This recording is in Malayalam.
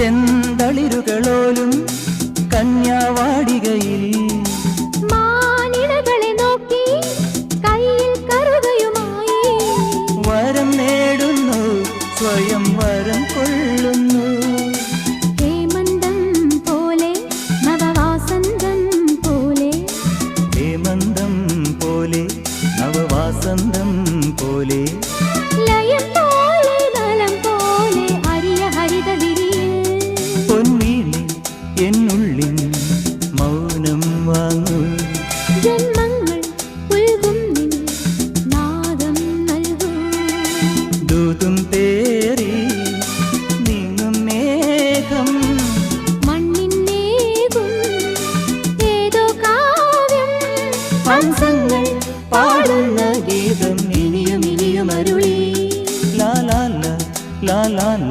ചെന്തളിരുകളോലും കന്യാവാടികയിൽ മാനിടകളെ നോക്കി കയ്യിൽ കറുകയുമായി. വരം നേടുന്നു സ്വയം വരം കൊള്ളുന്നു. ഹേമന്തം പോലെ നവവാസന്തം പോലെ. ഹേമന്തം പോലെ നവവാസന്തം പോലെ. ഹംസങ്ങൾ പാടുന്ന ഗീതം ഇനിയും ഇനിയും അരുളി. ലാലാല ലാലാല